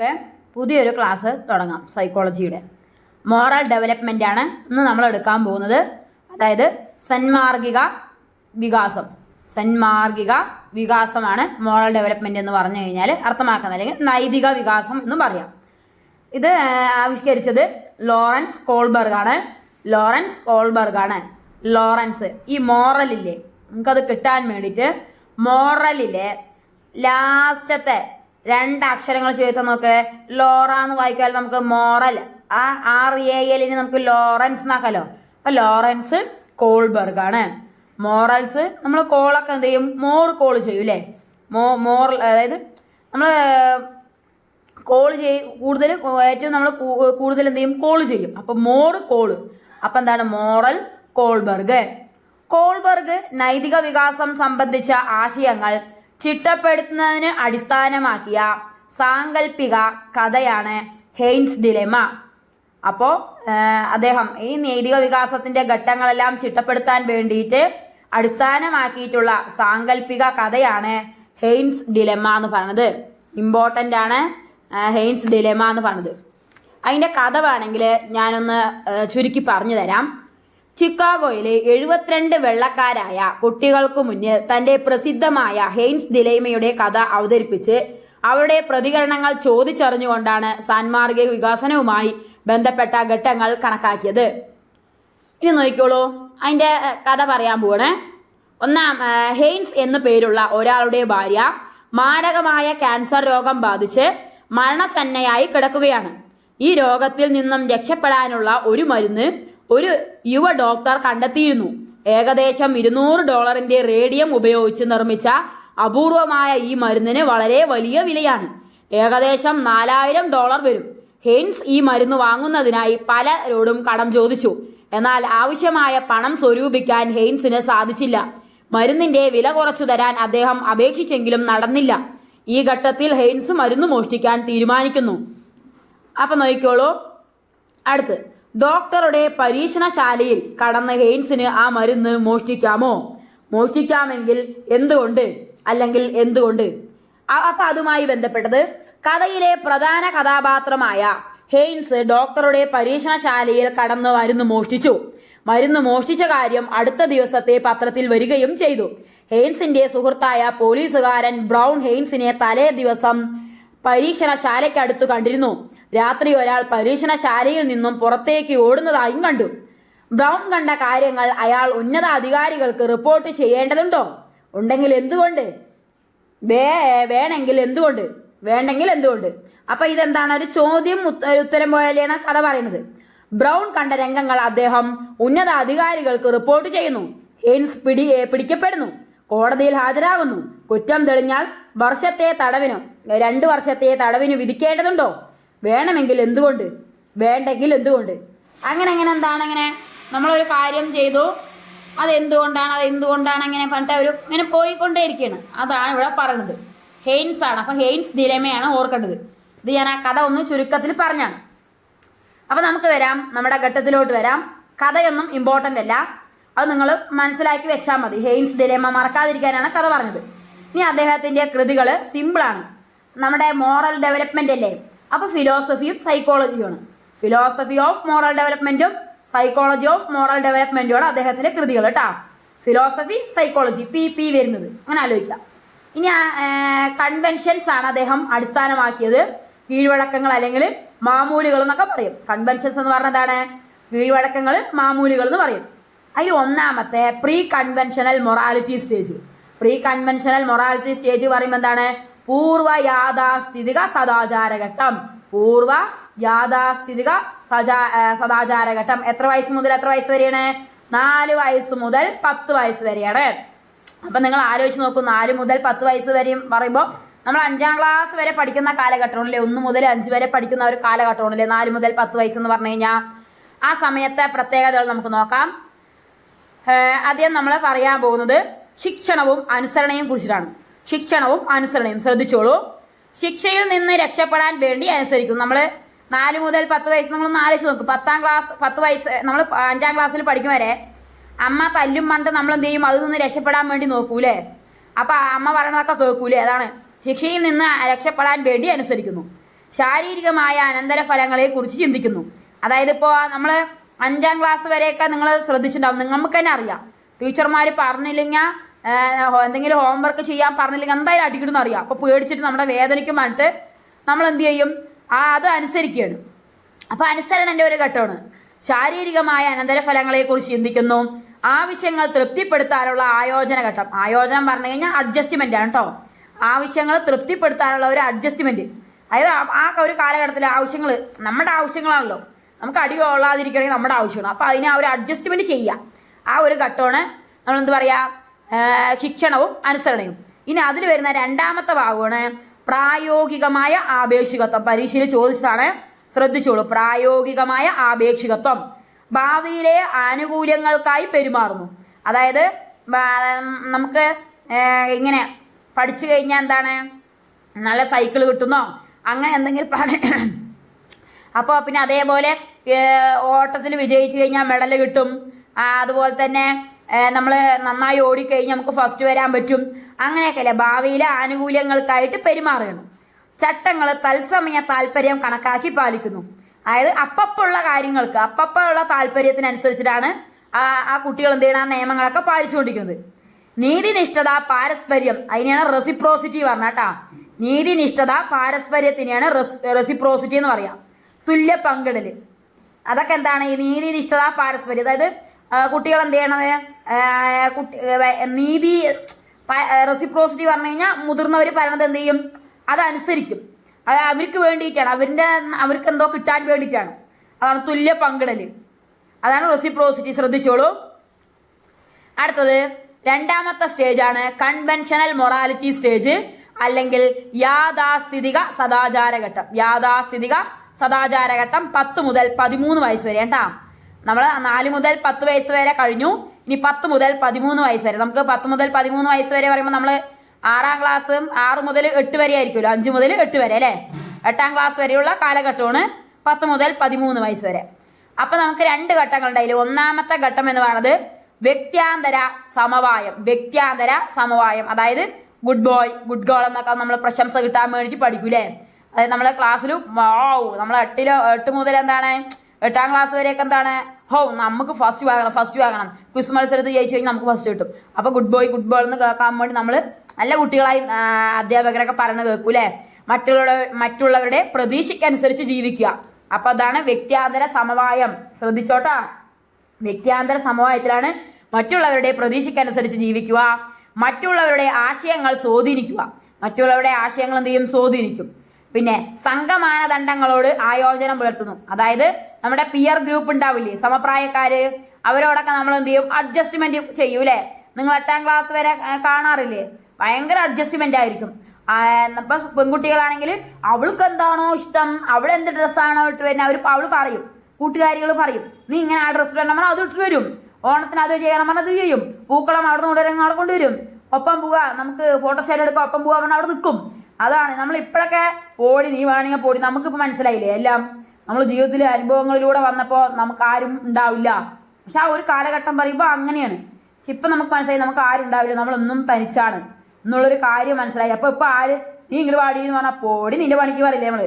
നമുക്ക് പുതിയൊരു ക്ലാസ് തുടങ്ങാം സൈക്കോളജിയുടെ മോറൽ ഡെവലപ്മെന്റ് ആണ് ഇന്ന് നമ്മൾ എടുക്കാൻ പോകുന്നത്. അതായത് സന്മാർഗിക വികാസം. സന്മാർഗിക വികാസമാണ് മോറൽ ഡെവലപ്മെന്റ് എന്ന് പറഞ്ഞു കഴിഞ്ഞാൽ അർത്ഥമാക്കുന്നത്. അല്ലെങ്കിൽ നൈതിക വികാസം എന്നും പറയാം. ഇത് ആവിഷ്കരിച്ചത് ലോറൻസ് കോൾബർഗ് ആണ്. ലോറൻസ് കോൾബർഗ് ആണ്. ലോറൻസ് ഈ മോറലില്ലേ നമുക്കത് കിട്ടാൻ വേണ്ടിയിട്ട് മോറലിലെ ലാസ്റ്റത്തെ രണ്ട് അക്ഷരങ്ങൾ ചേർത്ത് നോക്ക്. ലോറ എന്ന് വായിക്കാൽ നമുക്ക് മോറൽ ആ ആർ എ എല്ലിന് നമുക്ക് ലോറൻസ് എന്നാക്കാലോ അപ്പൊ ലോറൻസ് കോൾബർഗ് ആണ്. മോറൽസ് നമ്മൾ കോളൊക്കെ എന്ത് ചെയ്യും? മോർ കോൾ ചെയ്യും അല്ലേ മോ മോറൽ അതായത് നമ്മൾ കോൾ ചെയ്യും കൂടുതൽ ഏറ്റവും നമ്മൾ കൂടുതൽ എന്ത് ചെയ്യും? കോൾ ചെയ്യും. അപ്പം മോർ കോൾ. അപ്പം എന്താണ്? Moral Kohlberg. കോൾബർഗ് നൈതിക വികാസം സംബന്ധിച്ച ആശയങ്ങൾ. ചിട്ടപ്പെടുത്തുന്നതിന് അടിസ്ഥാനമാക്കിയ സാങ്കല്പിക കഥയാണ് ഹെയ്ൻസ് ഡിലെമ. അപ്പോൾ അദ്ദേഹം ഈ നൈതിക വികാസത്തിന്റെ ഘട്ടങ്ങളെല്ലാം ചിട്ടപ്പെടുത്താൻ വേണ്ടിയിട്ട് അടിസ്ഥാനമാക്കിയിട്ടുള്ള സാങ്കല്പിക കഥയാണ് ഹെയ്ൻസ് ഡിലെമ എന്ന് പറഞ്ഞത് ഇമ്പോർട്ടന്റ് ആണ് ഹെയ്ൻസ് ഡിലെമ എന്ന് പറഞ്ഞത് അതിന്റെ കഥ വേണമെങ്കിൽ ഞാനൊന്ന് ചുരുക്കി പറഞ്ഞു തരാം. ചിക്കാഗോയിലെ എഴുപത്തിരണ്ട് വെള്ളക്കാരായ കുട്ടികൾക്കു മുന്നിൽ തന്റെ പ്രസിദ്ധമായ ഹെയ്ൻസ് ദിലൈമയുടെ കഥ അവതരിപ്പിച്ച് അവരുടെ പ്രതികരണങ്ങൾ ചോദിച്ചറിഞ്ഞുകൊണ്ടാണ് സാൻമാർഗിക വികാസനവുമായി ബന്ധപ്പെട്ട ഘട്ടങ്ങൾ കണക്കാക്കിയത്. ഇനി നോക്കിക്കോളൂ. അതിന്റെ കഥ പറയാൻ പോവാണ്. ഒന്നാം ഹെയ്ൻസ് എന്നു പേരുള്ള ഒരാളുടെ ഭാര്യ മാരകമായ ക്യാൻസർ രോഗം ബാധിച്ച് മരണസന്നയായി കിടക്കുകയാണ്. ഈ രോഗത്തിൽ നിന്നും രക്ഷപ്പെടാനുള്ള ഒരു മരുന്ന് ഒരു യുവ ഡോക്ടർ കണ്ടെത്തിയിരുന്നു. ഏകദേശം ഇരുന്നൂറ് ഡോളറിന്റെ റേഡിയം ഉപയോഗിച്ച് നിർമ്മിച്ച അപൂർവമായ ഈ മരുന്നിന് വളരെ വലിയ വിലയാണ്. ഏകദേശം നാലായിരം ഡോളർ വരും. ഹെയ്ൻസ് ഈ മരുന്ന് വാങ്ങുന്നതിനായി പലരോടും കടം ചോദിച്ചു. എന്നാൽ ആവശ്യമായ പണം സ്വരൂപിക്കാൻ ഹെയ്ൻസിന് സാധിച്ചില്ല. മരുന്നിന്റെ വില കുറച്ചു തരാൻ അദ്ദേഹം അപേക്ഷിച്ചെങ്കിലും നടന്നില്ല. ഈ ഘട്ടത്തിൽ ഹെയ്ൻസ് മരുന്ന് മോഷ്ടിക്കാൻ തീരുമാനിക്കുന്നു. അപ്പൊ നോക്കിക്കോളൂ. അടുത്ത്. ഡോക്ടറുടെ പരീക്ഷണശാലയിൽ കടന്ന ഹെയ്ൻസിന് ആ മരുന്ന് മോഷ്ടിക്കാമോ? മോഷ്ടിക്കാമെങ്കിൽ എന്തുകൊണ്ട്? അല്ലെങ്കിൽ എന്തുകൊണ്ട്? അപ്പം അതുമായി ബന്ധപ്പെട്ടത് കഥയിലെ പ്രധാന കഥാപാത്രമായ ഹെയിൻസ് ഡോക്ടറുടെ പരീക്ഷണശാലയിൽ കടന്ന് മരുന്ന് മോഷ്ടിച്ചു. മരുന്ന് മോഷ്ടിച്ച കാര്യം അടുത്ത ദിവസത്തെ പത്രത്തിൽ വരികയും ചെയ്തു. ഹെയ്ൻസിന്റെ സുഹൃത്തായ പോലീസുകാരൻ ബ്രൗൺ ഹെയിൻസിനെ തലേ ദിവസം പരീക്ഷണശാലയ്ക്കടുത്ത് കണ്ടിരുന്നു. രാത്രി ഒരാൾ പരീക്ഷണശാലയിൽ നിന്നും പുറത്തേക്ക് ഓടുന്നതായും കണ്ടു. ബ്രൗൺ കണ്ട കാര്യങ്ങൾ അയാൾ ഉന്നത അധികാരികൾക്ക് റിപ്പോർട്ട് ചെയ്യേണ്ടതുണ്ടോ? ഉണ്ടെങ്കിൽ എന്തുകൊണ്ട്? വേ വേണമെങ്കിൽ എന്തുകൊണ്ട്? വേണ്ടെങ്കിൽ എന്തുകൊണ്ട്? അപ്പൊ ഇതെന്താണ്? ഒരു ചോദ്യം ഉത്തരം പോലെയാണ് കഥ പറയുന്നത്. ബ്രൗൺ കണ്ട രംഗങ്ങൾ അദ്ദേഹം ഉന്നത അധികാരികൾക്ക് റിപ്പോർട്ട് ചെയ്യുന്നു. ഹെയ്ൻസ് പിടി പിടിക്കപ്പെടുന്നു. കോടതിയിൽ ഹാജരാകുന്നു. കുറ്റം തെളിഞ്ഞാൽ വർഷത്തെ തടവിനോ രണ്ട് വർഷത്തെ തടവിന് വിധിക്കേണ്ടതുണ്ടോ? വേണമെങ്കിൽ എന്തുകൊണ്ട്? വേണ്ടെങ്കിൽ എന്തുകൊണ്ട്? അങ്ങനെ അങ്ങനെ എന്താണ് അങ്ങനെ നമ്മളൊരു കാര്യം ചെയ്തു. അത് എന്തുകൊണ്ടാണ് അത് എന്തുകൊണ്ടാണ് അങ്ങനെ പറഞ്ഞിട്ട് ഒരു ഇങ്ങനെ പോയിക്കൊണ്ടേയിരിക്കുകയാണ് അതാണ് ഇവിടെ പറയുന്നത്. ഹെയിൻസ് ആണ്. അപ്പം ഹെയിൻസ് ദിലമയാണ് ഓർക്കേണ്ടത്. ഇത് ഞാൻ ആ കഥ ഒന്ന് ചുരുക്കത്തിൽ പറഞ്ഞാണ്. അപ്പം നമുക്ക് വരാം. നമ്മുടെ ഘട്ടത്തിലോട്ട് വരാം. കഥയൊന്നും ഇമ്പോർട്ടന്റ് അല്ല. അത് നിങ്ങൾ മനസ്സിലാക്കി വെച്ചാൽ മതി. ഹെയിൻസ് ദിലേമ മറക്കാതിരിക്കാനാണ് കഥ പറഞ്ഞത്. ഇനി അദ്ദേഹത്തിന്റെ കൃതികൾ സിമ്പിളാണ് നമ്മുടെ മോറൽ ഡെവലപ്മെന്റ് അല്ലേ? അപ്പോൾ ഫിലോസഫിയും സൈക്കോളജിയുമാണ് ഫിലോസഫി ഓഫ് മോറൽ ഡെവലപ്മെന്റും സൈക്കോളജി ഓഫ് മോറൽ ഡെവലപ്മെന്റുമാണ് അദ്ദേഹത്തിന്റെ കൃതികൾ കേട്ടോ ഫിലോസഫി സൈക്കോളജി പി പി വരുന്നത്. അങ്ങനെ ആലോചിക്കാം ഇനി കൺവെൻഷൻസ് ആണ് അദ്ദേഹം അടിസ്ഥാനമാക്കിയത്. കീഴ്വഴക്കങ്ങൾ അല്ലെങ്കിൽ മാമൂലുകൾ എന്നൊക്കെ പറയും. കൺവെൻഷൻസ് എന്ന് പറഞ്ഞ എന്താണ്? കീഴ്വഴക്കങ്ങൾ മാമൂലുകൾ എന്ന് പറയും. അതിൽ ഒന്നാമത്തെ pre conventional morality stage pre conventional morality stage പറയുമ്പോൾ എന്താണ്? പൂർവ യാഥാസ്ഥിതിക സദാചാരഘട്ടം. പൂർവ യാഥാസ്ഥിതിക സജാ സദാചാര സദാചാരഘട്ടം. എത്ര വയസ്സ് മുതൽ എത്ര വയസ്സ് വരെയാണ്? നാല് വയസ്സ് മുതൽ പത്ത് വയസ്സ് വരെയാണ്. അപ്പൊ നിങ്ങൾ ആലോചിച്ച് നോക്കൂ നാല് മുതൽ പത്ത് വയസ്സ് വരെയും പറയുമ്പോൾ നമ്മൾ അഞ്ചാം ക്ലാസ് വരെ പഠിക്കുന്ന കാലഘട്ടമാണല്ലേ? ഒന്ന് മുതൽ അഞ്ച് വരെ പഠിക്കുന്ന ഒരു കാലഘട്ടമാണല്ലേ? നാല് മുതൽ പത്ത് വയസ്സ് എന്ന് പറഞ്ഞു കഴിഞ്ഞാൽ ആ സമയത്തെ പ്രത്യേകതകൾ നമുക്ക് നോക്കാം. ആദ്യം നമ്മൾ പറയാൻ പോകുന്നത് ശിക്ഷണവും അനുസരണയും കുറിച്ചിട്ടാണ്. ശിക്ഷണവും അനുസരണയും. ശ്രദ്ധിച്ചോളൂ. ശിക്ഷയിൽ നിന്ന് രക്ഷപ്പെടാൻ വേണ്ടി അനുസരിക്കും. നമ്മൾ നാല് മുതൽ പത്ത് വയസ്സ് നമ്മൾ ആലോചിച്ച് നോക്കും. പത്താം ക്ലാസ് പത്ത് വയസ്സ് നമ്മൾ അഞ്ചാം ക്ലാസ്സിൽ പഠിക്കും വരെ അമ്മ തല്ലും മണ്ട് നമ്മൾ എന്ത് ചെയ്യും? അതിൽ നിന്ന് രക്ഷപ്പെടാൻ വേണ്ടി നോക്കൂലേ? അപ്പൊ അമ്മ പറയണതൊക്കെ കേൾക്കൂലേ? അതാണ്. ശിക്ഷയിൽ നിന്ന് രക്ഷപ്പെടാൻ വേണ്ടി അനുസരിക്കുന്നു. ശാരീരികമായ അനന്തരഫലങ്ങളെ കുറിച്ച് ചിന്തിക്കുന്നു. അതായത് ഇപ്പോൾ നമ്മൾ അഞ്ചാം ക്ലാസ് വരെയൊക്കെ നിങ്ങൾ ശ്രദ്ധിച്ചിട്ടുണ്ടാവും. നിങ്ങൾ നമുക്ക് തന്നെ അറിയാം. ടീച്ചർമാർ പറഞ്ഞില്ലെങ്കിൽ എന്തെങ്കിലും ഹോംവർക്ക് ചെയ്യാൻ പറഞ്ഞില്ലെങ്കിൽ എന്തായാലും അടിക്കണമെന്ന് അറിയാം. അപ്പോൾ പേടിച്ചിട്ട് നമ്മുടെ വേദനയ്ക്ക് വേണ്ടിയിട്ട് നമ്മൾ എന്ത് ചെയ്യും? ആ അത് അനുസരിക്കുകയാണ്. അപ്പോൾ അനുസരണന്റെ ഒരു ഘട്ടമാണ്. ശാരീരികമായ അനന്തരഫലങ്ങളെക്കുറിച്ച് ചിന്തിക്കുന്നു. ആവശ്യങ്ങൾ തൃപ്തിപ്പെടുത്താനുള്ള ആയോജന ഘട്ടം. ആയോജനം പറഞ്ഞു കഴിഞ്ഞാൽ അഡ്ജസ്റ്റ്മെന്റ് ആണ് കേട്ടോ ആവശ്യങ്ങൾ തൃപ്തിപ്പെടുത്താനുള്ള ഒരു അഡ്ജസ്റ്റ്മെന്റ് അതായത് ആ ഒരു കാലഘട്ടത്തിലെ ആവശ്യങ്ങൾ നമ്മുടെ ആവശ്യങ്ങളാണല്ലോ. നമുക്ക് അടി കൊള്ളാതിരിക്കണമെങ്കിൽ നമ്മുടെ ആവശ്യമാണ്. അപ്പോൾ അതിനെ ആ ഒരു അഡ്ജസ്റ്റ്മെന്റ് ചെയ്യുക. ആ ഒരു ഘട്ടമാണ്. നമ്മൾ എന്ത് പറയുക ശിക്ഷണവും അനുസരണയും. ഇനി അതിൽ വരുന്ന രണ്ടാമത്തെ ഭാഗമാണ് പ്രായോഗികമായ ആപേക്ഷികത്വം. പരീക്ഷയിൽ ചോദിച്ചതാണ് ശ്രദ്ധിച്ചോളൂ പ്രായോഗികമായ ആപേക്ഷികത്വം. ഭാവിയിലെ ആനുകൂല്യങ്ങൾക്കായി പെരുമാറുന്നു. അതായത് നമുക്ക് ഇങ്ങനെ പഠിച്ചു കഴിഞ്ഞാൽ എന്താണ് നല്ല സൈക്കിൾ കിട്ടുന്നോ? അങ്ങനെ എന്തെങ്കിലും പറ അപ്പോൾ പിന്നെ അതേപോലെ ഓട്ടത്തിൽ വിജയിച്ചു കഴിഞ്ഞാൽ മെഡൽ കിട്ടും. അതുപോലെ തന്നെ നമ്മൾ നന്നായി ഓടിക്കഴിഞ്ഞാൽ നമുക്ക് ഫസ്റ്റ് വരാൻ പറ്റും. അങ്ങനെയൊക്കെയല്ലേ? ഭാവിയിലെ ആനുകൂല്യങ്ങൾക്കായിട്ട് പെരുമാറുകയാണ്. ചട്ടങ്ങൾ തത്സമയ താല്പര്യം കണക്കാക്കി പാലിക്കുന്നു. അതായത് അപ്പപ്പുള്ള കാര്യങ്ങൾക്ക് അപ്പപ്പുള്ള താല്പര്യത്തിനനുസരിച്ചിട്ടാണ് ആ ആ കുട്ടികൾ എന്ത് ചെയ്യണം ആ നിയമങ്ങളൊക്കെ പാലിച്ചുകൊണ്ടിരിക്കുന്നത്. നീതിനിഷ്ഠത പാരസ്പര്യം അതിനെയാണ് റെസിപ്രോസിറ്റി പറഞ്ഞ കേട്ടാ. നീതിനിഷ്ഠത പാരസ്പര്യത്തിനെയാണ് റെസിപ്രോസിറ്റി എന്ന് പറയാം. തുല്യ പങ്കിടൽ. അതൊക്കെ എന്താണ്? ഈ നീതിനിഷ്ഠത പാരസ്പര്യം. അതായത് കുട്ടികൾ എന്ത് ചെയ്യണത്? കുട്ടി നീതി റെസിപ്രോസിറ്റി പറഞ്ഞു കഴിഞ്ഞാൽ മുതിർന്നവർ പറയണത് എന്ത് ചെയ്യും? അതനുസരിക്കും. അത് അവർക്ക് വേണ്ടിയിട്ടാണ്. അവരുടെ അവർക്ക് എന്തോ കിട്ടാൻ വേണ്ടിയിട്ടാണ്. അതാണ് തുല്യ പങ്കിടൽ അതാണ് റെസിപ്രോസിറ്റി. ശ്രദ്ധിച്ചോളൂ. അടുത്തത് രണ്ടാമത്തെ സ്റ്റേജാണ് കൺവെൻഷനൽ മൊറാലിറ്റി സ്റ്റേജ് അല്ലെങ്കിൽ യാഥാസ്ഥിതിക സദാചാരഘട്ടം. യാഥാസ്ഥിതിക സദാചാരഘട്ടം പത്ത് മുതൽ പതിമൂന്ന് വയസ്സ് വരെ കേട്ടാ? നമ്മൾ നാല് മുതൽ പത്ത് വയസ്സ് വരെ കഴിഞ്ഞു. ഇനി പത്ത് മുതൽ പതിമൂന്ന് വയസ്സ് വരെ. നമുക്ക് പത്ത് മുതൽ പതിമൂന്ന് വയസ്സ് വരെ പറയുമ്പോൾ നമ്മൾ ആറാം ക്ലാസ്സും ആറ് മുതൽ എട്ട് വരെ ആയിരിക്കുമല്ലോ. അഞ്ച് മുതൽ എട്ട് വരെ അല്ലേ? എട്ടാം ക്ലാസ് വരെയുള്ള കാലഘട്ടമാണ് പത്ത് മുതൽ പതിമൂന്ന് വയസ്സ് വരെ. അപ്പൊ നമുക്ക് രണ്ട് ഘട്ടങ്ങളുണ്ട്. അതിൽ ഒന്നാമത്തെ ഘട്ടം എന്ന് പറയുന്നത് വ്യക്തിയാന്തര സമവായം. വ്യക്തിയാന്തര സമവായം. അതായത് ഗുഡ് ബോയ് ഗുഡ് ഗേൾ എന്നൊക്കെ നമ്മൾ പ്രശംസ കിട്ടാൻ വേണ്ടിയിട്ട് പഠിക്കൂലേ അതായത് നമ്മളെ ക്ലാസ്സിൽ വാവ് നമ്മൾ എട്ടിലോ എട്ട് മുതൽ എന്താണ്? എട്ടാം ക്ലാസ് വരെയൊക്കെ എന്താണ്? ഹോ നമുക്ക് ഫസ്റ്റ് വാങ്ങണം ഫസ്റ്റ് വാങ്ങണം ക്വിസ് മത്സരത്തിൽ ജയിച്ചു കഴിഞ്ഞാൽ നമുക്ക് ഫസ്റ്റ് കിട്ടും. അപ്പോൾ ഗുഡ് ബോയ് ഗുഡ് ബോൾ എന്ന് കേൾക്കാൻ വേണ്ടി നമ്മൾ നല്ല കുട്ടികളായി അധ്യാപകരൊക്കെ അധ്യാപകരൊക്കെ പറയുന്നത് കേൾക്കൂലേ മറ്റുള്ള മറ്റുള്ളവരുടെ പ്രതീക്ഷയ്ക്കനുസരിച്ച് ജീവിക്കുക. അപ്പോൾ അതാണ് വ്യക്തിയാന്തര സമവായം. ശ്രദ്ധിച്ചോട്ടാ? വ്യക്തിയാന്തര സമവായത്തിലാണ് മറ്റുള്ളവരുടെ പ്രതീക്ഷയ്ക്കനുസരിച്ച് ജീവിക്കുക. മറ്റുള്ളവരുടെ ആശയങ്ങൾ സ്വാധീനിക്കുക. മറ്റുള്ളവരുടെ ആശയങ്ങൾ എന്ത് ചെയ്യും? സ്വാധീനിക്കും. പിന്നെ സംഘമാനദണ്ഡങ്ങളോട് ആയോജനം പുലർത്തുന്നു. അതായത് നമ്മുടെ പിയർ ഗ്രൂപ്പ് ഉണ്ടാവില്ലേ സമപ്രായക്കാര് അവരോടൊക്കെ നമ്മൾ എന്ത് ചെയ്യും? അഡ്ജസ്റ്റ്മെന്റ് ചെയ്യൂലേ നിങ്ങൾ എട്ടാം ക്ലാസ് വരെ കാണാറില്ലേ? ഭയങ്കര അഡ്ജസ്റ്റ്മെന്റ് ആയിരിക്കും. ഇപ്പൊ പെൺകുട്ടികളാണെങ്കിൽ അവൾക്ക് എന്താണോ ഇഷ്ടം അവൾ എന്ത് ഡ്രസ്സാണോ ഇട്ട് വരുന്നത് അവർ അവൾ പറയും. കൂട്ടുകാരികൾ പറയും നീ ഇങ്ങനെ ആ ഡ്രസ്സ് ഇടണം. പറഞ്ഞാൽ അത് ഇട്ട് വരും. ഓണത്തിന് അത് ചെയ്യണം പറഞ്ഞാൽ അത് ചെയ്യും. പൂക്കളം അവിടെ നിന്ന് കൊണ്ടുവരും അവിടെ കൊണ്ടുവരും. ഒപ്പം പോവുക നമുക്ക് ഫോട്ടോ സ്റ്റൈൽ എടുക്കാം ഒപ്പം പോവാ പറഞ്ഞാൽ അവിടെ നിൽക്കും. അതാണ്. നമ്മൾ ഇപ്പോഴൊക്കെ പോടി നീ വേണമെങ്കിൽ പോടി. നമുക്കിപ്പോൾ മനസ്സിലായില്ലേ എല്ലാം? നമ്മൾ ജീവിതത്തിലെ അനുഭവങ്ങളിലൂടെ വന്നപ്പോൾ നമുക്ക് ആരും ഉണ്ടാവില്ല. പക്ഷെ ആ ഒരു കാലഘട്ടം പറയുമ്പോൾ അങ്ങനെയാണ്. പക്ഷെ ഇപ്പം നമുക്ക് മനസ്സിലായി നമുക്ക് ആരും ഉണ്ടാവില്ല. നമ്മളൊന്നും തനിച്ചാണ്. എന്നുള്ളൊരു കാര്യം മനസ്സിലായി. അപ്പോൾ ഇപ്പോൾ ആര്? നീ ഇങ്ങോട്ട് പാടി എന്ന് പറഞ്ഞാൽ പോടി നിന്റെ പണിക്ക് പറയില്ലേ നമ്മൾ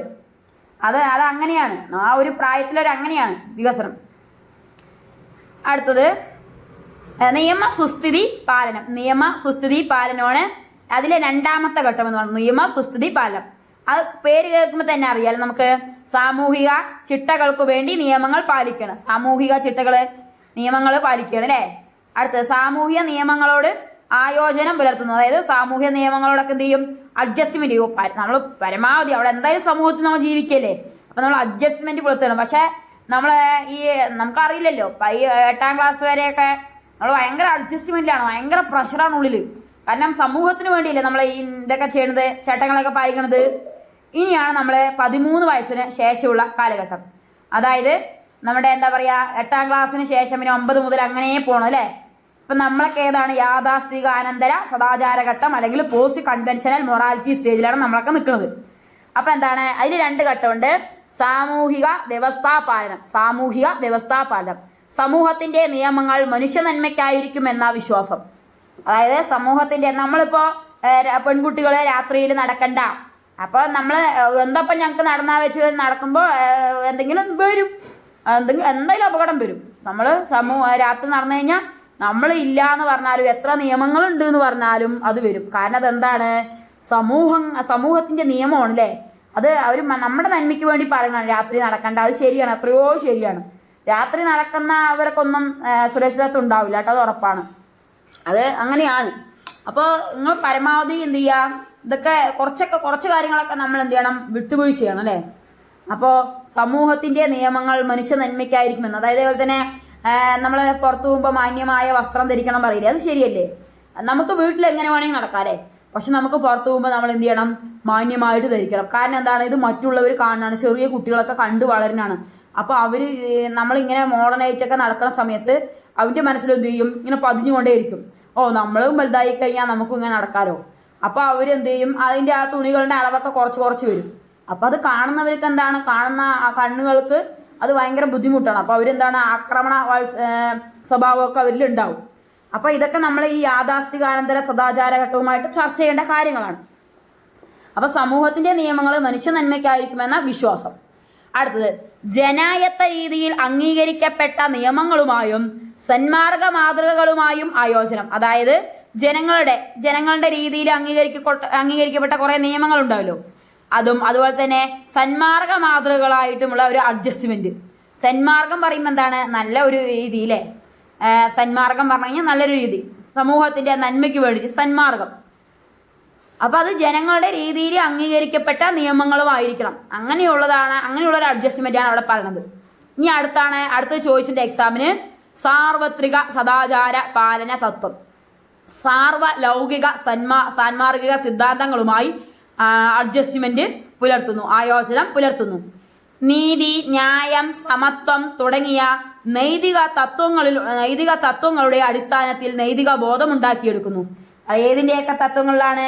അത് അത് അങ്ങനെയാണ്. ആ ഒരു പ്രായത്തിലൊരു അങ്ങനെയാണ് വികസനം. അടുത്തത് നിയമ സുസ്ഥിതി പാലനം. നിയമ സുസ്ഥിതി പാലനമാണ് അതിലെ രണ്ടാമത്തെ ഘട്ടം എന്ന് പറയുന്നത് നിയമ സുസ്ഥിതി പാലം. അത് പേര് കേൾക്കുമ്പോൾ തന്നെ അറിയാലോ നമുക്ക്? സാമൂഹിക ചിട്ടകൾക്ക് വേണ്ടി നിയമങ്ങൾ പാലിക്കണം. സാമൂഹിക ചിട്ടകൾ നിയമങ്ങൾ പാലിക്കണം അല്ലേ? അടുത്തത് സാമൂഹിക നിയമങ്ങളോട് ആയോജനം പുലർത്തുന്നു. അതായത് സാമൂഹിക നിയമങ്ങളോടൊക്കെ എന്ത് ചെയ്യും? അഡ്ജസ്റ്റ്മെന്റ് ചെയ്യും. നമ്മൾ പരമാവധി അവിടെ എന്തായാലും സമൂഹത്തിൽ നമ്മൾ ജീവിക്കല്ലേ? അപ്പൊ നമ്മൾ അഡ്ജസ്റ്റ്മെന്റ് പുലർത്തണം. പക്ഷെ നമ്മൾ ഈ നമുക്കറിയില്ലല്ലോ. ഈ എട്ടാം ക്ലാസ് വരെയൊക്കെ നമ്മൾ ഭയങ്കര അഡ്ജസ്റ്റ്മെന്റിലാണ് ഭയങ്കര പ്രഷറാണ് ഉള്ളിൽ കാരണം സമൂഹത്തിന് വേണ്ടിയില്ലേ നമ്മളെ ഈ ഇതൊക്കെ ചെയ്യണത് ചട്ടങ്ങളൊക്കെ പാലിക്കണത്. ഇനിയാണ് നമ്മളെ പതിമൂന്ന് വയസ്സിന് ശേഷമുള്ള കാലഘട്ടം. അതായത് നമ്മുടെ എന്താ പറയുക എട്ടാം ക്ലാസ്സിന് ശേഷം പിന്നെ ഒമ്പത് മുതൽ അങ്ങനെ പോകണം അല്ലേ? ഇപ്പം നമ്മളൊക്കെ ഏതാണ് യാഥാസ്ഥിക അനന്തര സദാചാരഘട്ടം അല്ലെങ്കിൽ പോസ്റ്റ് കൺവെൻഷനൽ മൊറാലിറ്റി സ്റ്റേജിലാണ് നമ്മളൊക്കെ നിൽക്കുന്നത് അപ്പം എന്താണ് അതിൽ രണ്ട് ഘട്ടമുണ്ട്. സാമൂഹിക വ്യവസ്ഥാ പാലനം സാമൂഹിക വ്യവസ്ഥാ പാലനം സമൂഹത്തിന്റെ നിയമങ്ങൾ മനുഷ്യ നന്മയ്ക്കായിരിക്കും എന്ന വിശ്വാസം. അതായത് സമൂഹത്തിന്റെ നമ്മളിപ്പോ പെൺകുട്ടികളെ രാത്രിയിൽ നടക്കണ്ട. അപ്പോൾ നമ്മൾ എന്തപ്പം ഞങ്ങൾക്ക് നടന്നാ വെച്ച് നടക്കുമ്പോൾ എന്തെങ്കിലും വരും. എന്തെങ്കിലും എന്തെങ്കിലും അപകടം വരും. നമ്മൾ സമൂഹ രാത്രി നടന്നു കഴിഞ്ഞാൽ നമ്മൾ ഇല്ല എന്ന് പറഞ്ഞാലും എത്ര നിയമങ്ങളുണ്ട് എന്ന് പറഞ്ഞാലും അത് വരും. കാരണം അതെന്താണ്? സമൂഹം സമൂഹത്തിന്റെ നിയമമാണ് അല്ലേ അത് അവർ നമ്മുടെ നന്മയ്ക്ക് വേണ്ടി പറയണം രാത്രി നടക്കണ്ട. അത് ശരിയാണ് എത്രയോ ശരിയാണ്. രാത്രി നടക്കുന്നവർക്കൊന്നും സുരക്ഷിതത്വം ഉണ്ടാവില്ല കേട്ടോ അത് ഉറപ്പാണ്. അത് അങ്ങനെയാണ്. അപ്പോൾ നിങ്ങൾ പരമാവധി എന്ത് ചെയ്യുക ഇതൊക്കെ കുറച്ചൊക്കെ കുറച്ച് കാര്യങ്ങളൊക്കെ നമ്മൾ എന്ത് ചെയ്യണം? വിട്ടുവീഴ്ച ചെയ്യണം അല്ലേ? അപ്പോൾ സമൂഹത്തിന്റെ നിയമങ്ങൾ മനുഷ്യ നന്മയ്ക്കായിരിക്കുമെന്ന് അതായത് അതുപോലെ തന്നെ നമ്മൾ പുറത്തു പോകുമ്പോൾ മാന്യമായ വസ്ത്രം ധരിക്കണം പറയില്ലേ? അത് ശരിയല്ലേ? നമുക്ക് വീട്ടിൽ എങ്ങനെ വേണമെങ്കിൽ നടക്കാം അല്ലേ? പക്ഷെ നമുക്ക് പുറത്തു പോകുമ്പോൾ നമ്മൾ എന്ത് ചെയ്യണം? മാന്യമായിട്ട് ധരിക്കണം. കാരണം എന്താണ്? ഇത് മറ്റുള്ളവർ കാണാനാണ് ചെറിയ കുട്ടികളൊക്കെ കണ്ടു വളരുന്നതാണ്. അപ്പോൾ അവർ നമ്മളിങ്ങനെ മോഡേണായിട്ടൊക്കെ നടക്കുന്ന സമയത്ത് അവന്റെ മനസ്സിൽ എന്ത് ചെയ്യും? ഇങ്ങനെ പതിഞ്ഞുകൊണ്ടേയിരിക്കും. ഓ നമ്മളും വലുതായി കഴിഞ്ഞാൽ നമുക്കും ഇങ്ങനെ നടക്കാലോ? അപ്പോൾ അവരെന്ത് ചെയ്യും? അതിന്റെ ആ തുണികളുടെ അളവൊക്കെ കുറച്ച് കുറച്ച് വരും. അപ്പോൾ അത് കാണുന്നവർക്ക് എന്താണ്? കാണുന്ന ആ കണ്ണുകൾക്ക് അത് ഭയങ്കര ബുദ്ധിമുട്ടാണ്. അപ്പോൾ അവരെന്താണ്? ആക്രമണ സ്വഭാവമൊക്കെ അവരിൽ ഉണ്ടാവും. അപ്പോൾ ഇതൊക്കെ നമ്മൾ ഈ യാഥാസ്ഥികാനന്തര സദാചാര ഘട്ടവുമായിട്ട് ചർച്ച ചെയ്യേണ്ട കാര്യങ്ങളാണ്. അപ്പോൾ സമൂഹത്തിന്റെ നിയമങ്ങൾ മനുഷ്യ നന്മയ്ക്കായിരിക്കുമെന്ന വിശ്വാസം. അടുത്തത് ജനായത്ത രീതിയിൽ അംഗീകരിക്കപ്പെട്ട നിയമങ്ങളുമായും സന്മാർഗ മാതൃകകളുമായും ആയോജനം. അതായത് ജനങ്ങളുടെ ജനങ്ങളുടെ രീതിയിൽ അംഗീകരിക്ക അംഗീകരിക്കപ്പെട്ട കുറേ നിയമങ്ങൾ ഉണ്ടാവല്ലോ അതും അതുപോലെ തന്നെ സന്മാർഗ മാതൃകകളായിട്ടുമുള്ള ഒരു അഡ്ജസ്റ്റ്മെന്റ് സന്മാർഗം പറയുമ്പോൾ എന്താണ്? നല്ല ഒരു രീതി സന്മാർഗം പറഞ്ഞു കഴിഞ്ഞാൽ നല്ലൊരു രീതി. സമൂഹത്തിന്റെ നന്മയ്ക്ക് വേണ്ടിയിട്ട് സന്മാർഗം. അപ്പൊ അത് ജനങ്ങളുടെ രീതിയിൽ അംഗീകരിക്കപ്പെട്ട നിയമങ്ങളുമായിരിക്കണം അങ്ങനെയുള്ളതാണ് അങ്ങനെയുള്ള ഒരു അഡ്ജസ്റ്റ്മെന്റ് ആണ് അവിടെ പറയുന്നത് ഇനി അടുത്താണ് അടുത്ത് ചോദിച്ചിട്ട് എക്സാമിന് സാർവത്രിക സദാചാര പാലന തത്വം. സാർവ ലൗകിക സന്മാ സാൻമാർഗിക സിദ്ധാന്തങ്ങളുമായി അഡ്ജസ്റ്റ്മെന്റ് പുലർത്തുന്നു ആയോജനം പുലർത്തുന്നു. നീതി ന്യായം സമത്വം തുടങ്ങിയ നൈതിക തത്വങ്ങളിൽ നൈതിക തത്വങ്ങളുടെ അടിസ്ഥാനത്തിൽ നൈതിക ബോധം ഉണ്ടാക്കിയെടുക്കുന്നു അത് ഏതിന്റെയൊക്കെ തത്വങ്ങളിലാണ്?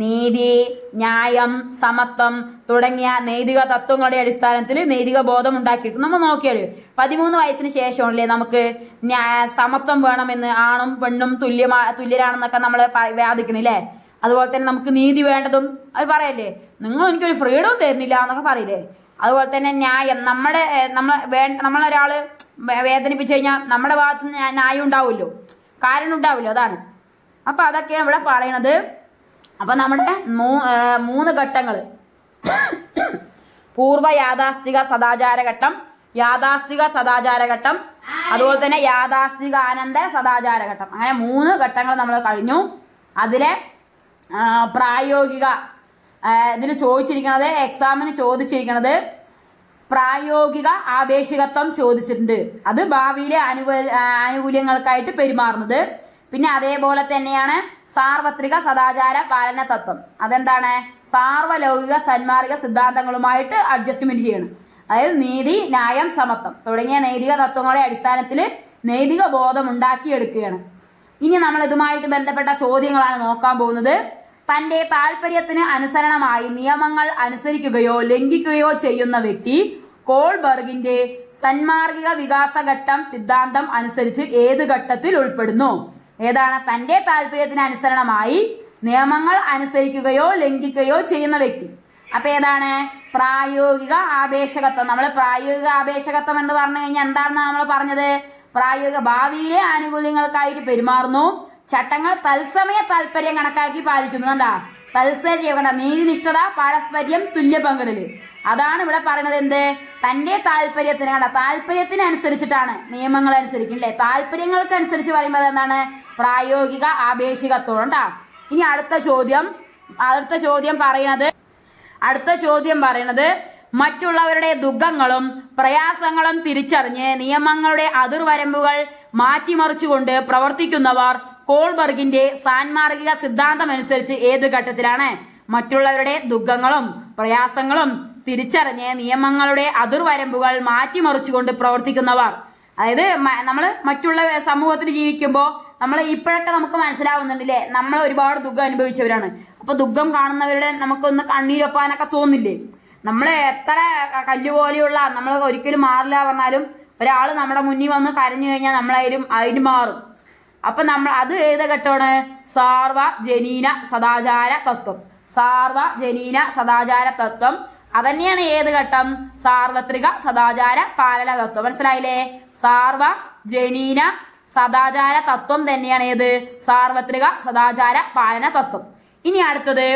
നീതി ന്യായം സമത്വം തുടങ്ങിയ നൈതിക തത്വങ്ങളുടെ അടിസ്ഥാനത്തിൽ നൈതിക ബോധം ഉണ്ടാക്കിയിട്ട് നമ്മൾ നോക്കിയാൽ പതിമൂന്ന് വയസ്സിന് ശേഷമല്ലേ നമുക്ക് സമത്വം വേണമെന്ന് ആണും പെണ്ണും തുല്യമാ തുല്യരാണെന്നൊക്കെ നമ്മൾ വ്യാധിക്കണില്ലേ അതുപോലെ തന്നെ നമുക്ക് നീതി വേണ്ടതും അത് പറയല്ലേ? നിങ്ങൾ എനിക്കൊരു ഫ്രീഡം തരുന്നില്ല എന്നൊക്കെ പറയില്ലേ? അതുപോലെ തന്നെ ന്യായം. നമ്മുടെ നമ്മൾ വേ നമ്മളൊരാൾ വേദനിപ്പിച്ചു കഴിഞ്ഞാൽ നമ്മുടെ ഭാഗത്ത് ന്യായം ഉണ്ടാവുമല്ലോ. കാരണം ഉണ്ടാവുമല്ലോ അതാണ്. അപ്പം അതൊക്കെയാണ് ഇവിടെ പറയണത്. അപ്പോൾ നമ്മുടെ മൂ മൂന്ന് ഘട്ടങ്ങൾ പൂർവ യാഥാസ്ഥിക സദാചാര ഘട്ടം യാഥാസ്ഥിക സദാചാര ഘട്ടം അതുപോലെ തന്നെ യാഥാസ്ഥിക ആനന്ദ സദാചാര ഘട്ടം. അങ്ങനെ മൂന്ന് ഘട്ടങ്ങൾ നമ്മൾ കഴിഞ്ഞു. അതിലെ പ്രായോഗിക ഇതിന് ചോദിച്ചിരിക്കുന്നത് എക്സാമിന് ചോദിച്ചിരിക്കുന്നത് പ്രായോഗിക ആപേക്ഷികത്വം ചോദിച്ചിട്ടുണ്ട്. അത് ഭാവിയിലെ ആനുകൂല്യങ്ങൾക്കായിട്ട് പെരുമാറുന്നത്. പിന്നെ അതേപോലെ തന്നെയാണ് സാർവത്രിക സദാചാര പാലന തത്വം. അതെന്താണ്? സാർവലൗകിക സന്മാർഗ സിദ്ധാന്തങ്ങളുമായിട്ട് അഡ്ജസ്റ്റ്മെന്റ് ചെയ്യണം. അതായത് നീതി ന്യായം സമത്വം. തുടങ്ങിയ നൈതിക തത്വങ്ങളുടെ അടിസ്ഥാനത്തിൽ നൈതിക ബോധം ഉണ്ടാക്കിയെടുക്കുകയാണ് ഇനി നമ്മൾ ഇതുമായിട്ട് ബന്ധപ്പെട്ട ചോദ്യങ്ങളാണ് നോക്കാൻ പോകുന്നത്. തന്റെ താല്പര്യത്തിന് അനുസരണമായി നിയമങ്ങൾ അനുസരിക്കുകയോ ലംഘിക്കുകയോ ചെയ്യുന്ന വ്യക്തി കോൾബർഗിന്റെ സന്മാർഗിക വികാസഘട്ടം സിദ്ധാന്തം അനുസരിച്ച് ഏത് ഘട്ടത്തിൽ ഉൾപ്പെടുന്നു? ഏതാണ്? തന്റെ താല്പര്യത്തിന് അനുസരണമായി നിയമങ്ങൾ അനുസരിക്കുകയോ ലംഘിക്കുകയോ ചെയ്യുന്ന വ്യക്തി. അപ്പൊ ഏതാണ്? പ്രായോഗിക ആപേക്ഷകത്വം. നമ്മൾ പ്രായോഗിക ആപേക്ഷകത്വം എന്ന് പറഞ്ഞു കഴിഞ്ഞാൽ എന്താണെന്ന് നമ്മൾ പറഞ്ഞത്? പ്രായോഗിക ഭാവിയിലെ ആനുകൂല്യങ്ങൾക്കായിട്ട് പെരുമാറുന്നു. ചട്ടങ്ങൾ തത്സമയ താല്പര്യം കണക്കാക്കി പാലിക്കുന്നു. കണ്ടാ? തത്സര്യം കണ്ട? നീതിനിഷ്ഠത പാരസ്പര്യം തുല്യ പങ്കിടൽ അതാണ് ഇവിടെ പറയുന്നത് എന്ത്? തന്റെ താല്പര്യത്തിന് കണ്ട? താല്പര്യത്തിന് അനുസരിച്ചിട്ടാണ് നിയമങ്ങൾ അനുസരിക്കും അല്ലേ? താല്പര്യങ്ങൾക്ക് അനുസരിച്ച് പറയുമ്പോൾ അതെന്താണ്? പ്രായോഗിക ആപേക്ഷികത്വം കേട്ടാ ഇനി അടുത്ത ചോദ്യം അടുത്ത ചോദ്യം പറയണത് അടുത്ത ചോദ്യം പറയണത് മറ്റുള്ളവരുടെ ദുഃഖങ്ങളും പ്രയാസങ്ങളും തിരിച്ചറിഞ്ഞ് നിയമങ്ങളുടെ അതിർവരമ്പുകൾ മാറ്റിമറിച്ചുകൊണ്ട് പ്രവർത്തിക്കുന്നവർ കോൾബർഗിന്റെ സാൻമാർഗിക സിദ്ധാന്തമനുസരിച്ച് ഏത് ഘട്ടത്തിലാണ്? മറ്റുള്ളവരുടെ ദുഃഖങ്ങളും പ്രയാസങ്ങളും തിരിച്ചറിഞ്ഞ് നിയമങ്ങളുടെ അതിർവരമ്പുകൾ മാറ്റിമറിച്ചുകൊണ്ട് പ്രവർത്തിക്കുന്നവർ. അതായത് നമ്മൾ മറ്റുള്ള സമൂഹത്തിൽ ജീവിക്കുമ്പോൾ നമ്മൾ ഇപ്പോഴൊക്കെ നമുക്ക് മനസ്സിലാവുന്നുണ്ടല്ലേ? നമ്മൾ ഒരുപാട് ദുഃഖം അനുഭവിച്ചവരാണ്. അപ്പൊ ദുഃഖം കാണുന്നവരുടെ നമുക്കൊന്ന് കണ്ണീരൊപ്പാനൊക്കെ തോന്നില്ലേ? നമ്മൾ എത്ര കല്ല് പോലെയുള്ള നമ്മൾ ഒരിക്കലും മാറില്ല പറഞ്ഞാലും ഒരാൾ നമ്മുടെ മുന്നിൽ വന്ന് കരഞ്ഞു കഴിഞ്ഞാൽ നമ്മളതിലും അതിന് മാറും. അപ്പൊ നമ്മൾ അത് ഏത് ഘട്ടമാണ്? സാർവ ജനീന സദാചാര തത്വം. സാർവ ജനീന സദാചാര തത്വം. അതന്നെയാണ് ഏത് ഘട്ടം? സാർവത്രിക സദാചാര പാലന തത്വം. മനസ്സിലായില്ലേ? സാർവജനീന സദാചാര തത്വം തന്നെയാണ് ഏത്? സാർവത്രിക സദാചാര പാലന തത്വം. ഇനി അടുത്തത്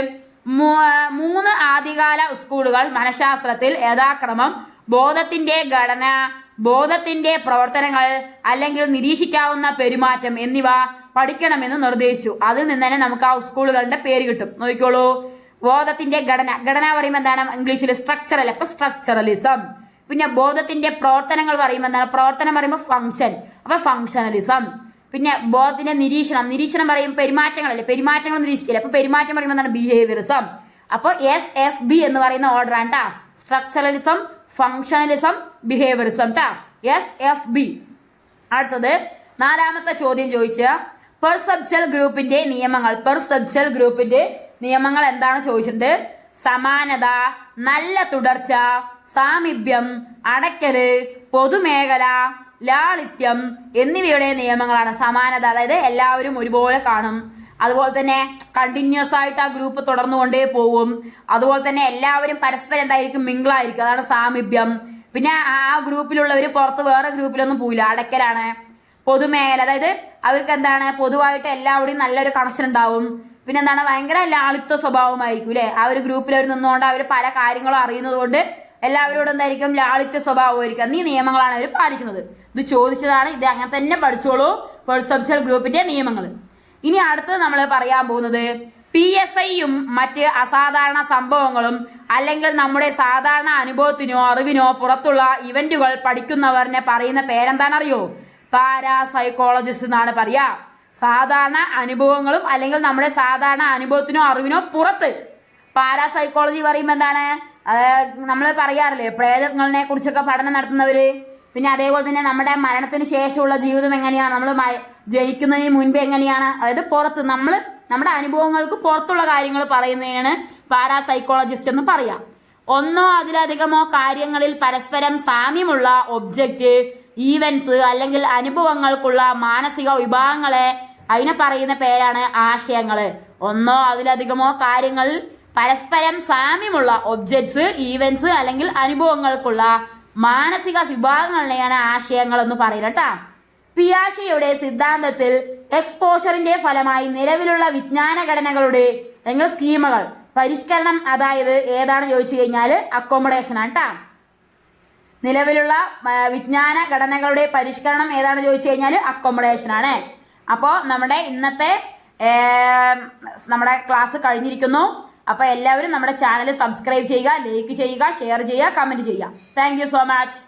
മൂന്ന് ആദ്യകാല സ്കൂളുകൾ മനഃശാസ്ത്രത്തിൽ യഥാക്രമം ബോധത്തിന്റെ ഘടന ബോധത്തിന്റെ പ്രവർത്തനങ്ങൾ അല്ലെങ്കിൽ നിരീക്ഷിക്കാവുന്ന പെരുമാറ്റം എന്നിവ പഠിക്കണമെന്ന് നിർദ്ദേശിച്ചു. അതിൽ നിന്ന് തന്നെ നമുക്ക് ആ സ്കൂളുകളുടെ പേര് കിട്ടും. നോക്കിക്കോളൂ. ബോധത്തിന്റെ ഘടന. ഘടന പറയുമ്പോൾ എന്താണ്? ഇംഗ്ലീഷിൽ സ്ട്രക്ചറൽ അപ്പൊ സ്ട്രക്ചറലിസം പിന്നെ ബോധത്തിന്റെ പ്രവർത്തനങ്ങൾ പറയുമ്പോൾ എന്താണ്? പ്രവർത്തനം പറയുമ്പോൾ ഫംഗ്ഷൻ അപ്പൊ ഫങ്ഷണലിസം പിന്നെ ബോധത്തിന്റെ നിരീക്ഷണം. നിരീക്ഷണം പറയും പെരുമാറ്റങ്ങളല്ലേ? പെരുമാറ്റങ്ങൾ നിരീക്ഷിക്കില്ല? അപ്പൊ പെരുമാറ്റം പറയുമ്പോൾ എന്താണ്? ബിഹേവിയറിസം അപ്പോൾ എസ് എഫ് ബി എന്ന് പറയുന്ന ഓർഡർ ആണ് കേട്ടോ സ്ട്രക്ചറലിസം ഫങ്ഷണലിസം ബിഹേവിയറിസം ട്ടാ. എസ് എഫ് ബി അടുത്തത് നാലാമത്തെ ചോദ്യം ചോദിച്ച പെർസെപ്ച്വൽ ഗ്രൂപ്പിന്റെ നിയമങ്ങൾ. പെർസെപ്ച്വൽ ഗ്രൂപ്പിന്റെ നിയമങ്ങൾ എന്താണ് ചോദിച്ചിട്ടുണ്ട്? സമാനത നല്ല തുടർച്ച സാമീപ്യം അടയ്ക്കൽ പൊതുമേഖല ലാളിത്യം എന്നിവയുടെ നിയമങ്ങളാണ് സമാനത. അതായത് എല്ലാവരും ഒരുപോലെ കാണും. അതുപോലെ തന്നെ കണ്ടിന്യൂസ് ആയിട്ട് ആ ഗ്രൂപ്പ് തുടർന്നു തുടർന്നുകൊണ്ടേ പോവും. അതുപോലെ തന്നെ എല്ലാവരും പരസ്പരം എന്തായിരിക്കും മിങ്കിളായിരിക്കും അതാണ് സാമീപ്യം. പിന്നെ ആ ഗ്രൂപ്പിലുള്ളവർ പുറത്ത് വേറെ ഗ്രൂപ്പിലൊന്നും പോയില്ല അടയ്ക്കലാണ്. പൊതുമേഖല അതായത് അവർക്ക് എന്താണ്? പൊതുവായിട്ട് എല്ലാവരുടെയും നല്ലൊരു കണക്ഷൻ ഉണ്ടാവും. പിന്നെ എന്താണ്? ഭയങ്കര ലാളിത്വ സ്വഭാവമായിരിക്കും അല്ലെ? ആ ഒരു ഗ്രൂപ്പിൽ അവർ നിന്നുകൊണ്ട് അവർ പല കാര്യങ്ങളും അറിയുന്നത് കൊണ്ട് എല്ലാവരോടും എന്തായിരിക്കും? ലാളിത്യ സ്വഭാവമായിരിക്കും. എന്നീ നിയമങ്ങളാണ് അവർ പാലിക്കുന്നത്? ഇത് ചോദിച്ചതാണ്. ഇത് അങ്ങനെ തന്നെ പഠിച്ചോളൂ. പെർസെപ്ച്വൽ ഗ്രൂപ്പിന്റെ നിയമങ്ങൾ ഇനി അടുത്തത് നമ്മൾ പറയാൻ പോകുന്നത് പി എസ് ഐയും മറ്റ് അസാധാരണ സംഭവങ്ങളും അല്ലെങ്കിൽ നമ്മുടെ സാധാരണ അനുഭവത്തിനോ അറിവിനോ പുറത്തുള്ള ഇവന്റുകൾ പഠിക്കുന്നവരിനെ പറയുന്ന പേരെന്താണ് പേരെന്താണെന്നറിയോ? പാരാസൈക്കോളജിസ്റ്റ് എന്നാണ് പറയാ. സാധാരണ അനുഭവങ്ങളും അല്ലെങ്കിൽ നമ്മുടെ സാധാരണ അനുഭവത്തിനോ അറിവിനോ പുറത്ത് പാരാസൈക്കോളജി പറയുമ്പോൾ എന്താണ്? നമ്മൾ പറയാറില്ലേ പ്രേതങ്ങളെ കുറിച്ചൊക്കെ പഠനം നടത്തുന്നവർ പിന്നെ അതേപോലെ തന്നെ നമ്മുടെ മരണത്തിന് ശേഷമുള്ള ജീവിതം എങ്ങനെയാണ്? നമ്മൾ ജനിക്കുന്നതിന് മുൻപ് എങ്ങനെയാണ്? അതായത് പുറത്ത് നമ്മൾ നമ്മുടെ അനുഭവങ്ങൾക്ക് പുറത്തുള്ള കാര്യങ്ങൾ പറയുന്നതിനാണ് പാരാസൈക്കോളജിസ്റ്റ് എന്ന് പറയാം. ഒന്നോ അതിലധികമോ കാര്യങ്ങളിൽ പരസ്പരം സാമ്യമുള്ള ഒബ്ജക്റ്റ് ഈവൻസ് അല്ലെങ്കിൽ അനുഭവങ്ങൾക്കുള്ള മാനസിക വിഭാഗങ്ങളെ അതിനെ പറയുന്ന പേരാണ് ആശയങ്ങൾ. ഒന്നോ അതിലധികമോ കാര്യങ്ങളിൽ പരസ്പരം സാമ്യമുള്ള ഒബ്ജക്ട്സ് ഈവൻസ് അല്ലെങ്കിൽ അനുഭവങ്ങൾക്കുള്ള മാനസിക വിഭാഗങ്ങളെയാണ് ആശയങ്ങൾ എന്ന് പറയുന്നത് കേട്ടാ. പിയാഷയുടെ സിദ്ധാന്തത്തിൽ എക്സ്പോഷറിന്റെ ഫലമായി നിലവിലുള്ള വിജ്ഞാന ഘടനകളുടെ അല്ലെങ്കിൽ സ്കീമുകൾ പരിഷ്കരണം അതായത് ഏതാണ് ചോദിച്ചു കഴിഞ്ഞാൽ അക്കോമഡേഷൻ ആണ് കേട്ടാ. നിലവിലുള്ള വിജ്ഞാന ഘടനകളുടെ പരിഷ്കരണം ഏതാണ് ചോദിച്ചു കഴിഞ്ഞാൽ അക്കോമഡേഷൻ ആണ്. അപ്പോൾ നമ്മുടെ ഇന്നത്തെ നമ്മുടെ ക്ലാസ് കഴിഞ്ഞിരിക്കുന്നു. അപ്പോൾ എല്ലാവരും നമ്മുടെ ചാനൽ സബ്സ്ക്രൈബ് ചെയ്യുക ലൈക്ക് ചെയ്യുക ഷെയർ ചെയ്യുക കമന്റ് ചെയ്യുക. Thank so much